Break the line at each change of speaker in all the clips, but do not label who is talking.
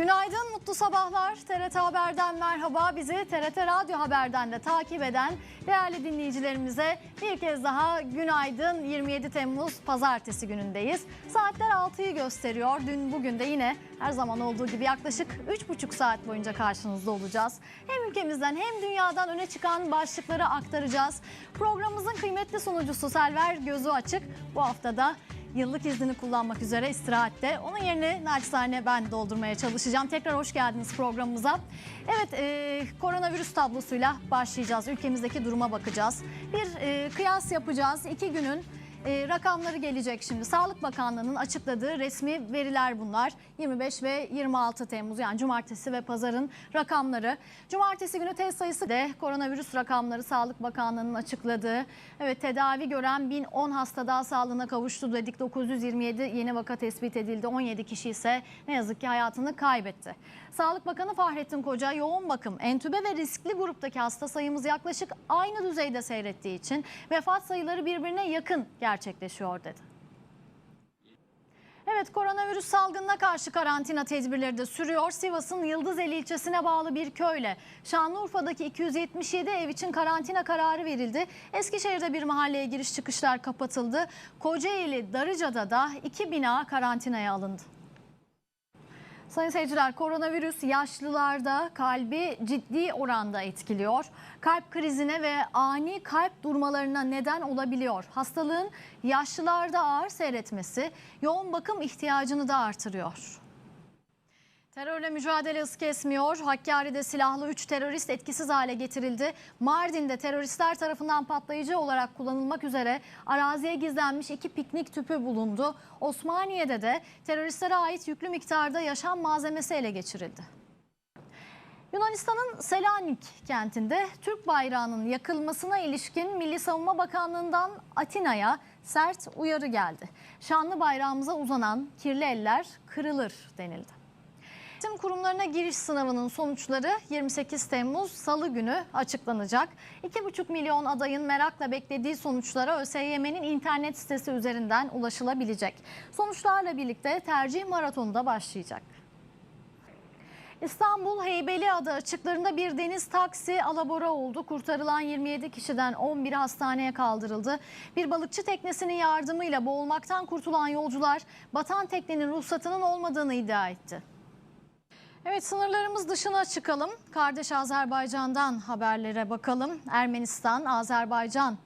Günaydın, mutlu sabahlar. TRT Haber'den merhaba. Bizi TRT Radyo Haber'den de takip eden değerli dinleyicilerimize bir kez daha günaydın. 27 Temmuz Pazartesi günündeyiz. Saatler 6'yı gösteriyor. Dün bugün de yine her zaman olduğu gibi yaklaşık 3,5 saat boyunca karşınızda olacağız. Hem ülkemizden hem dünyadan öne çıkan başlıkları aktaracağız. Programımızın kıymetli sunucusu Selver Gözü Açık bu haftada yıllık iznini kullanmak üzere istirahatte. Onun yerine naçizane ben doldurmaya çalışacağım. Tekrar hoş geldiniz programımıza. Evet e, koronavirüs tablosuyla başlayacağız. Ülkemizdeki duruma bakacağız. Bir e, kıyas yapacağız. İki günün e, rakamları gelecek şimdi. Sağlık Bakanlığı'nın açıkladığı resmi veriler bunlar. 25 ve 26 Temmuz yani cumartesi ve pazarın rakamları. Cumartesi günü test sayısı de koronavirüs rakamları Sağlık Bakanlığı'nın açıkladığı. Evet tedavi gören 1010 hasta daha sağlığına kavuştu dedik. 927 yeni vaka tespit edildi. 17 kişi ise ne yazık ki hayatını kaybetti. Sağlık Bakanı Fahrettin Koca yoğun bakım, entübe ve riskli gruptaki hasta sayımız yaklaşık aynı düzeyde seyrettiği için vefat sayıları birbirine yakın gerçekleşiyor dedi. Evet koronavirüs salgınına karşı karantina tedbirleri de sürüyor. Sivas'ın Yıldızeli ilçesine bağlı bir köyle Şanlıurfa'daki 277 ev için karantina kararı verildi. Eskişehir'de bir mahalleye giriş çıkışlar kapatıldı. Kocaeli Darıca'da da iki bina karantinaya alındı. Sayın seyirciler koronavirüs yaşlılarda kalbi ciddi oranda etkiliyor. Kalp krizine ve ani kalp durmalarına neden olabiliyor. Hastalığın yaşlılarda ağır seyretmesi yoğun bakım ihtiyacını da artırıyor. Terörle mücadele hız kesmiyor. Hakkari'de silahlı 3 terörist etkisiz hale getirildi. Mardin'de teröristler tarafından patlayıcı olarak kullanılmak üzere araziye gizlenmiş iki piknik tüpü bulundu. Osmaniye'de de teröristlere ait yüklü miktarda yaşam malzemesi ele geçirildi. Yunanistan'ın Selanik kentinde Türk bayrağının yakılmasına ilişkin Milli Savunma Bakanlığı'ndan Atina'ya sert uyarı geldi. Şanlı bayrağımıza uzanan kirli eller kırılır denildi. Eğitim kurumlarına giriş sınavının sonuçları 28 Temmuz Salı günü açıklanacak. 2,5 milyon adayın merakla beklediği sonuçlara ÖSYM'nin internet sitesi üzerinden ulaşılabilecek. Sonuçlarla birlikte tercih maratonu da başlayacak. İstanbul Heybeliada açıklarında bir deniz taksi alabora oldu. Kurtarılan 27 kişiden 11'i hastaneye kaldırıldı. Bir balıkçı teknesinin yardımıyla boğulmaktan kurtulan yolcular batan teknenin ruhsatının olmadığını iddia etti. Evet sınırlarımız dışına çıkalım. Kardeş Azerbaycan'dan haberlere bakalım. Ermenistan, Azerbaycan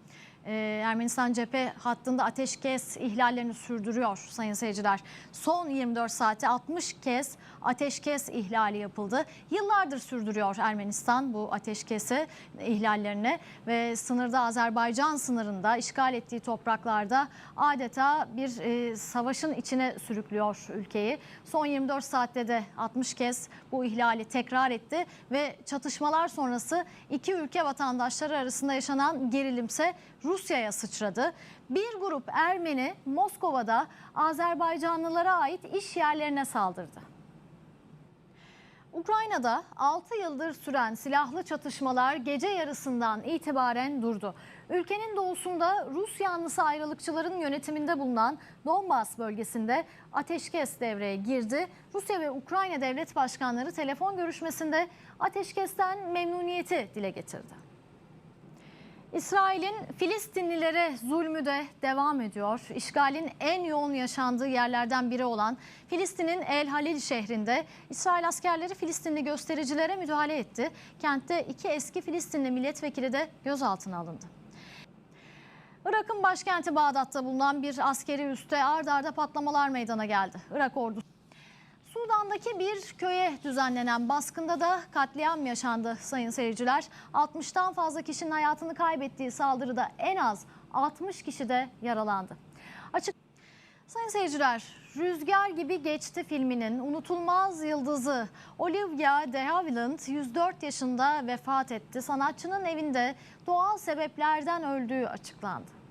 ee, Ermenistan cephe hattında ateşkes ihlallerini sürdürüyor sayın seyirciler. Son 24 saatte 60 kez ateşkes ihlali yapıldı. Yıllardır sürdürüyor Ermenistan bu ateşkesi ihlallerini ve sınırda Azerbaycan sınırında işgal ettiği topraklarda adeta bir e, savaşın içine sürüklüyor ülkeyi. Son 24 saatte de 60 kez bu ihlali tekrar etti ve çatışmalar sonrası iki ülke vatandaşları arasında yaşanan gerilimse Rusya'ya sıçradı. Bir grup Ermeni Moskova'da Azerbaycanlılara ait iş yerlerine saldırdı. Ukrayna'da 6 yıldır süren silahlı çatışmalar gece yarısından itibaren durdu. Ülkenin doğusunda Rus yanlısı ayrılıkçıların yönetiminde bulunan Donbas bölgesinde ateşkes devreye girdi. Rusya ve Ukrayna devlet başkanları telefon görüşmesinde ateşkesten memnuniyeti dile getirdi. İsrail'in Filistinlilere zulmü de devam ediyor. İşgalin en yoğun yaşandığı yerlerden biri olan Filistin'in El Halil şehrinde İsrail askerleri Filistinli göstericilere müdahale etti. Kentte iki eski Filistinli milletvekili de gözaltına alındı. Irak'ın başkenti Bağdat'ta bulunan bir askeri üste ard arda patlamalar meydana geldi. Irak ordusu Sudan'daki bir köye düzenlenen baskında da katliam yaşandı sayın seyirciler. 60'tan fazla kişinin hayatını kaybettiği saldırıda en az 60 kişi de yaralandı. Açık Sayın seyirciler, Rüzgar Gibi Geçti filminin unutulmaz yıldızı Olivia de Havilland 104 yaşında vefat etti. Sanatçının evinde doğal sebeplerden öldüğü açıklandı.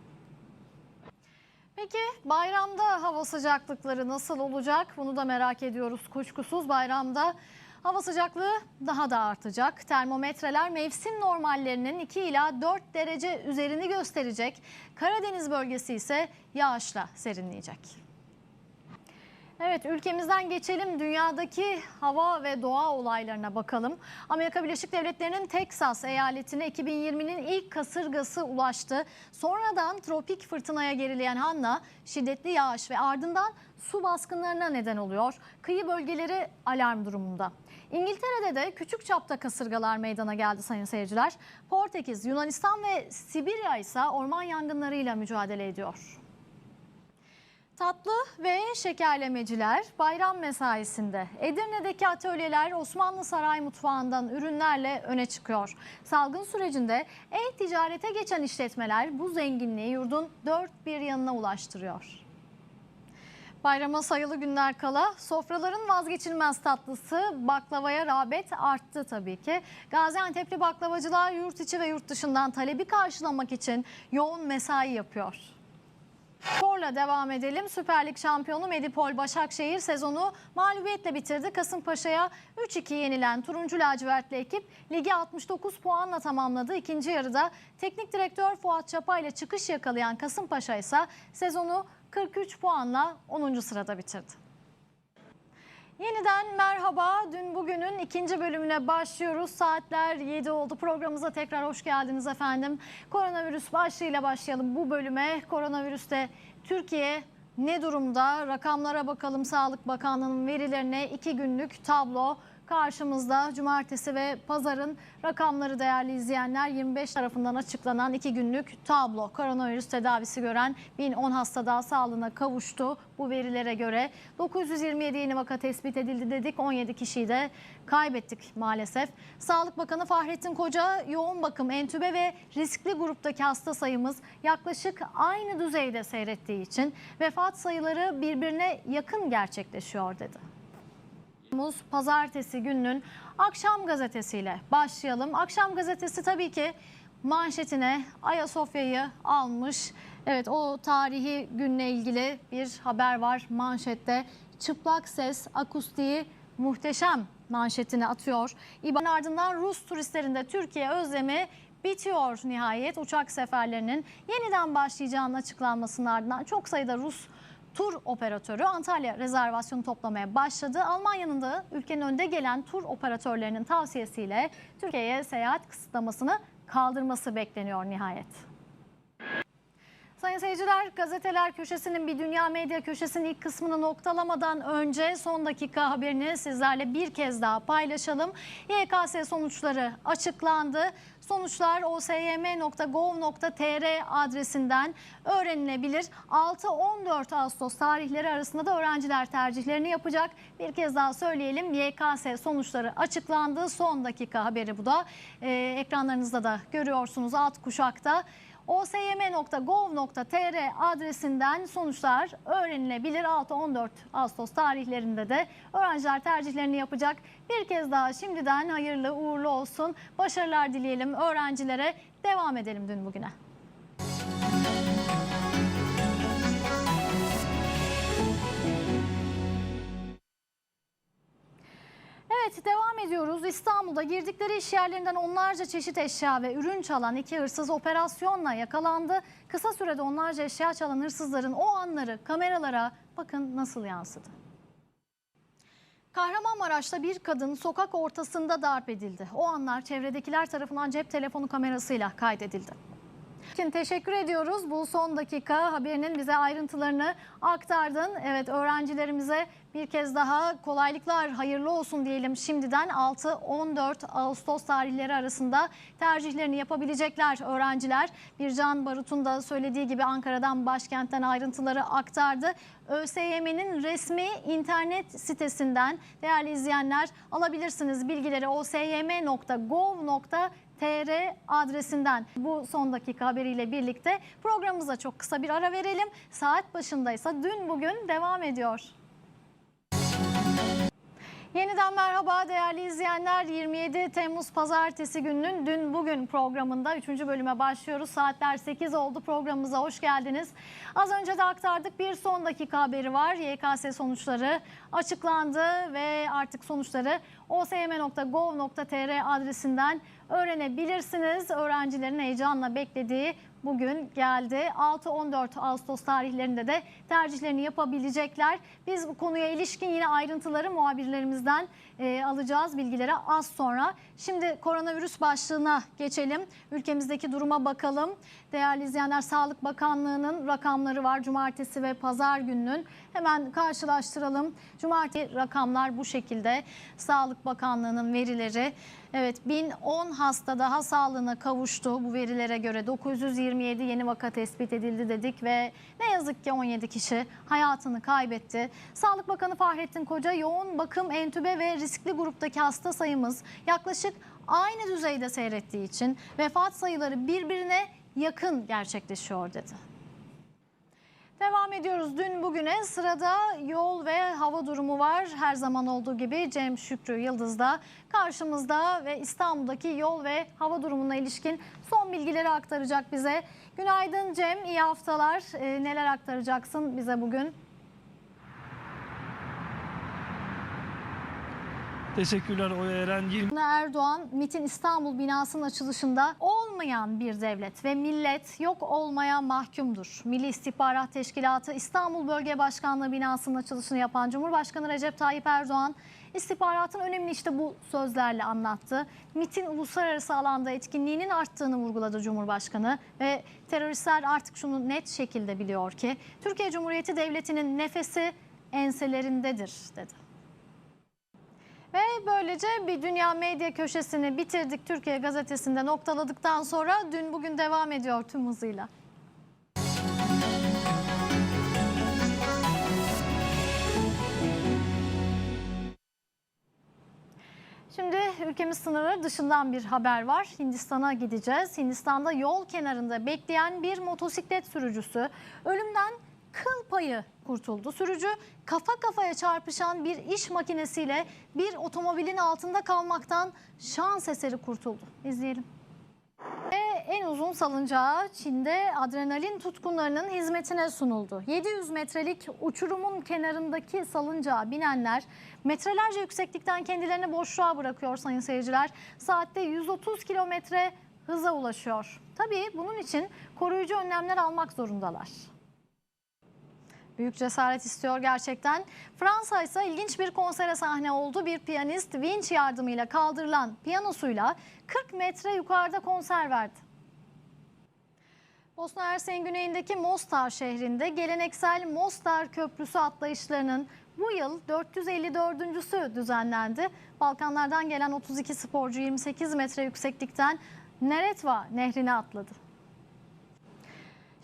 Peki bayramda hava sıcaklıkları nasıl olacak? Bunu da merak ediyoruz. Kuşkusuz bayramda hava sıcaklığı daha da artacak. Termometreler mevsim normallerinin 2 ila 4 derece üzerini gösterecek. Karadeniz bölgesi ise yağışla serinleyecek. Evet ülkemizden geçelim dünyadaki hava ve doğa olaylarına bakalım. Amerika Birleşik Devletleri'nin Teksas eyaletine 2020'nin ilk kasırgası ulaştı. Sonradan tropik fırtınaya gerileyen Hanna şiddetli yağış ve ardından su baskınlarına neden oluyor. Kıyı bölgeleri alarm durumunda. İngiltere'de de küçük çapta kasırgalar meydana geldi sayın seyirciler. Portekiz, Yunanistan ve Sibirya ise orman yangınlarıyla mücadele ediyor. Tatlı ve şekerlemeciler bayram mesaisinde. Edirne'deki atölyeler Osmanlı Saray mutfağından ürünlerle öne çıkıyor. Salgın sürecinde e-ticarete geçen işletmeler bu zenginliği yurdun dört bir yanına ulaştırıyor. Bayrama sayılı günler kala sofraların vazgeçilmez tatlısı baklavaya rağbet arttı tabii ki. Gaziantep'li baklavacılar yurt içi ve yurt dışından talebi karşılamak için yoğun mesai yapıyor. Sporla devam edelim. Süper Lig şampiyonu Medipol Başakşehir sezonu mağlubiyetle bitirdi. Kasımpaşa'ya 3-2 yenilen turuncu lacivertli ekip ligi 69 puanla tamamladı. İkinci yarıda teknik direktör Fuat Çapa ile çıkış yakalayan Kasımpaşa ise sezonu 43 puanla 10. sırada bitirdi. Yeniden merhaba. Dün bugünün ikinci bölümüne başlıyoruz. Saatler 7 oldu. Programımıza tekrar hoş geldiniz efendim. Koronavirüs başlığıyla başlayalım bu bölüme. Koronavirüste Türkiye ne durumda? Rakamlara bakalım. Sağlık Bakanlığı'nın verilerine iki günlük tablo karşımızda. Cumartesi ve pazarın rakamları değerli izleyenler 25 tarafından açıklanan iki günlük tablo. Koronavirüs tedavisi gören 1010 hasta daha sağlığına kavuştu. Bu verilere göre 927 yeni vaka tespit edildi dedik. 17 kişiyi de kaybettik maalesef. Sağlık Bakanı Fahrettin Koca yoğun bakım, entübe ve riskli gruptaki hasta sayımız yaklaşık aynı düzeyde seyrettiği için vefat sayıları birbirine yakın gerçekleşiyor dedi. Temmuz Pazartesi gününün Akşam Gazetesi'yle başlayalım. Akşam Gazetesi tabii ki manşetine Ayasofya'yı almış. Evet o tarihi günle ilgili bir haber var manşette. Çıplak ses, akustiği muhteşem manşetini atıyor. İBAN ardından Rus turistlerinde Türkiye özlemi bitiyor nihayet. Uçak seferlerinin yeniden başlayacağının açıklanmasının ardından çok sayıda Rus tur operatörü Antalya rezervasyonu toplamaya başladı. Almanya'nın da ülkenin önde gelen tur operatörlerinin tavsiyesiyle Türkiye'ye seyahat kısıtlamasını kaldırması bekleniyor nihayet. Sayın seyirciler, gazeteler köşesinin bir dünya medya köşesinin ilk kısmını noktalamadan önce son dakika haberini sizlerle bir kez daha paylaşalım. YKS sonuçları açıklandı. Sonuçlar osym.gov.tr adresinden öğrenilebilir. 6-14 Ağustos tarihleri arasında da öğrenciler tercihlerini yapacak. Bir kez daha söyleyelim YKS sonuçları açıklandı. Son dakika haberi bu da. Ee, ekranlarınızda da görüyorsunuz alt kuşakta osym.gov.tr adresinden sonuçlar öğrenilebilir. 6-14 Ağustos tarihlerinde de öğrenciler tercihlerini yapacak. Bir kez daha şimdiden hayırlı uğurlu olsun. Başarılar dileyelim öğrencilere. Devam edelim dün bugüne. Evet devam ediyoruz. İstanbul'da girdikleri iş yerlerinden onlarca çeşit eşya ve ürün çalan iki hırsız operasyonla yakalandı. Kısa sürede onlarca eşya çalan hırsızların o anları kameralara bakın nasıl yansıdı. Kahramanmaraş'ta bir kadın sokak ortasında darp edildi. O anlar çevredekiler tarafından cep telefonu kamerasıyla kaydedildi. Için teşekkür ediyoruz. Bu son dakika haberinin bize ayrıntılarını aktardın. Evet öğrencilerimize bir kez daha kolaylıklar hayırlı olsun diyelim. Şimdiden 6-14 Ağustos tarihleri arasında tercihlerini yapabilecekler öğrenciler. Bircan Barut'un da söylediği gibi Ankara'dan başkentten ayrıntıları aktardı. ÖSYM'nin resmi internet sitesinden değerli izleyenler alabilirsiniz bilgileri osym.gov.tr tr adresinden bu son dakika haberiyle birlikte programımıza çok kısa bir ara verelim. Saat başındaysa dün bugün devam ediyor. Yeniden merhaba değerli izleyenler. 27 Temmuz Pazartesi gününün dün bugün programında 3. bölüme başlıyoruz. Saatler 8 oldu programımıza hoş geldiniz. Az önce de aktardık bir son dakika haberi var. YKS sonuçları açıklandı ve artık sonuçları osm.gov.tr adresinden öğrenebilirsiniz. Öğrencilerin heyecanla beklediği bugün geldi. 6-14 Ağustos tarihlerinde de tercihlerini yapabilecekler. Biz bu konuya ilişkin yine ayrıntıları muhabirlerimizden e, alacağız bilgilere az sonra. Şimdi koronavirüs başlığına geçelim. Ülkemizdeki duruma bakalım. Değerli izleyenler Sağlık Bakanlığı'nın rakamları var. Cumartesi ve pazar gününün hemen karşılaştıralım. Cumartesi rakamlar bu şekilde. Sağlık Bakanlığı'nın verileri. Evet 1010 hasta daha sağlığına kavuştu. Bu verilere göre 927 yeni vaka tespit edildi dedik ve ne yazık ki 17 kişi hayatını kaybetti. Sağlık Bakanı Fahrettin Koca yoğun bakım, entübe ve riskli gruptaki hasta sayımız yaklaşık aynı düzeyde seyrettiği için vefat sayıları birbirine yakın gerçekleşiyor dedi. Devam ediyoruz. Dün bugüne sırada yol ve hava durumu var. Her zaman olduğu gibi Cem Şükrü Yıldız da karşımızda ve İstanbul'daki yol ve hava durumuna ilişkin son bilgileri aktaracak bize. Günaydın Cem, iyi haftalar. Ee, neler aktaracaksın bize bugün?
Teşekkürler Oya Eren. 20
Erdoğan MIT'in İstanbul binasının açılışında olmayan bir devlet ve millet yok olmaya mahkumdur. Milli İstihbarat Teşkilatı İstanbul Bölge Başkanlığı binasının açılışını yapan Cumhurbaşkanı Recep Tayyip Erdoğan istihbaratın önemli işte bu sözlerle anlattı. MIT'in uluslararası alanda etkinliğinin arttığını vurguladı Cumhurbaşkanı ve teröristler artık şunu net şekilde biliyor ki Türkiye Cumhuriyeti Devleti'nin nefesi enselerindedir dedi. Ve böylece bir dünya medya köşesini bitirdik. Türkiye gazetesinde noktaladıktan sonra dün bugün devam ediyor tüm hızıyla. Şimdi ülkemiz sınırları dışından bir haber var. Hindistan'a gideceğiz. Hindistan'da yol kenarında bekleyen bir motosiklet sürücüsü ölümden payı kurtuldu. Sürücü kafa kafaya çarpışan bir iş makinesiyle bir otomobilin altında kalmaktan şans eseri kurtuldu. İzleyelim. Ve en uzun salıncağı Çin'de adrenalin tutkunlarının hizmetine sunuldu. 700 metrelik uçurumun kenarındaki salıncağa binenler metrelerce yükseklikten kendilerini boşluğa bırakıyor sayın seyirciler. Saatte 130 kilometre hıza ulaşıyor. Tabii bunun için koruyucu önlemler almak zorundalar. Büyük cesaret istiyor gerçekten. Fransa ise ilginç bir konsere sahne oldu. Bir piyanist vinç yardımıyla kaldırılan piyanosuyla 40 metre yukarıda konser verdi. Bosna Hersek'in güneyindeki Mostar şehrinde geleneksel Mostar Köprüsü atlayışlarının bu yıl 454.sü düzenlendi. Balkanlardan gelen 32 sporcu 28 metre yükseklikten Neretva nehrine atladı.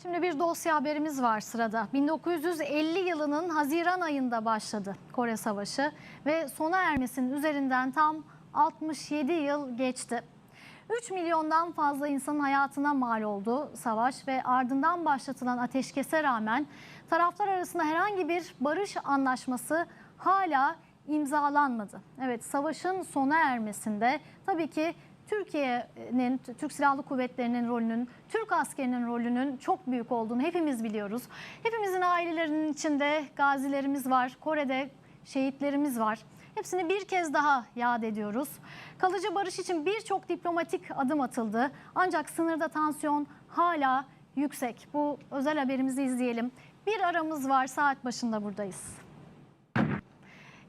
Şimdi bir dosya haberimiz var sırada. 1950 yılının Haziran ayında başladı Kore Savaşı ve sona ermesinin üzerinden tam 67 yıl geçti. 3 milyondan fazla insanın hayatına mal oldu savaş ve ardından başlatılan ateşkese rağmen taraflar arasında herhangi bir barış anlaşması hala imzalanmadı. Evet savaşın sona ermesinde tabii ki Türkiye'nin, Türk Silahlı Kuvvetleri'nin rolünün, Türk askerinin rolünün çok büyük olduğunu hepimiz biliyoruz. Hepimizin ailelerinin içinde gazilerimiz var, Kore'de şehitlerimiz var. Hepsini bir kez daha yad ediyoruz. Kalıcı barış için birçok diplomatik adım atıldı. Ancak sınırda tansiyon hala yüksek. Bu özel haberimizi izleyelim. Bir aramız var, saat başında buradayız.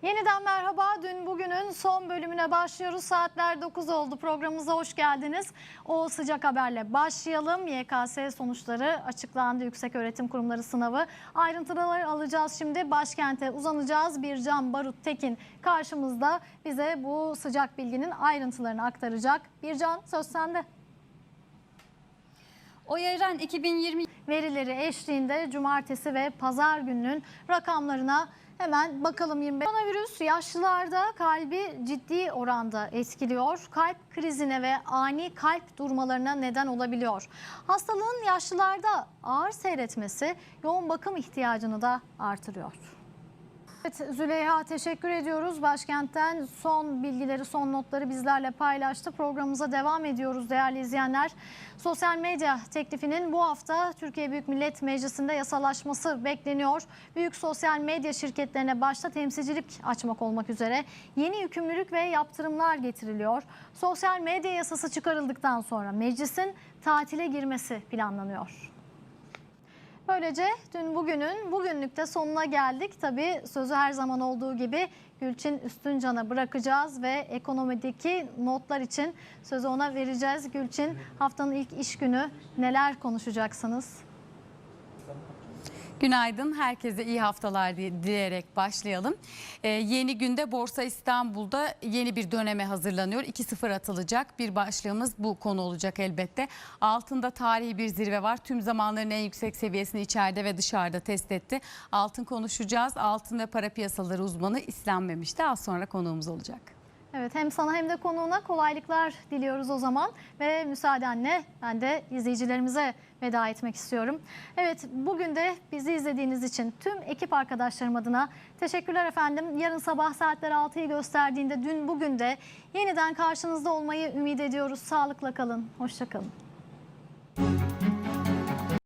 Yeniden merhaba. Dün bugünün son bölümüne başlıyoruz. Saatler 9 oldu. Programımıza hoş geldiniz. O sıcak haberle başlayalım. YKS sonuçları açıklandı. Yüksek Öğretim Kurumları sınavı. Ayrıntıları alacağız şimdi. Başkente uzanacağız. Bircan Barut Tekin karşımızda bize bu sıcak bilginin ayrıntılarını aktaracak. Bircan söz sende.
Eren 2020
Verileri eşliğinde cumartesi ve pazar gününün rakamlarına Hemen bakalım 25. Koronavirüs yaşlılarda kalbi ciddi oranda etkiliyor. Kalp krizine ve ani kalp durmalarına neden olabiliyor. Hastalığın yaşlılarda ağır seyretmesi yoğun bakım ihtiyacını da artırıyor. Evet Züleyha teşekkür ediyoruz. Başkentten son bilgileri, son notları bizlerle paylaştı. Programımıza devam ediyoruz değerli izleyenler. Sosyal medya teklifinin bu hafta Türkiye Büyük Millet Meclisi'nde yasalaşması bekleniyor. Büyük sosyal medya şirketlerine başta temsilcilik açmak olmak üzere yeni yükümlülük ve yaptırımlar getiriliyor. Sosyal medya yasası çıkarıldıktan sonra meclisin tatile girmesi planlanıyor. Böylece dün bugünün bugünlükte sonuna geldik. Tabii sözü her zaman olduğu gibi Gülçin Üstüncan'a bırakacağız ve ekonomideki notlar için sözü ona vereceğiz. Gülçin haftanın ilk iş günü neler konuşacaksınız?
Günaydın, herkese iyi haftalar dileyerek başlayalım. Ee, yeni günde Borsa İstanbul'da yeni bir döneme hazırlanıyor. 2-0 atılacak bir başlığımız bu konu olacak elbette. Altında tarihi bir zirve var. Tüm zamanların en yüksek seviyesini içeride ve dışarıda test etti. Altın konuşacağız. Altın ve para piyasaları uzmanı İslam Memiş de az sonra konuğumuz olacak.
Evet hem sana hem de konuğuna kolaylıklar diliyoruz o zaman ve müsaadenle ben de izleyicilerimize veda etmek istiyorum. Evet bugün de bizi izlediğiniz için tüm ekip arkadaşlarım adına teşekkürler efendim. Yarın sabah saatler 6'yı gösterdiğinde dün bugün de yeniden karşınızda olmayı ümit ediyoruz. Sağlıkla kalın, hoşça kalın.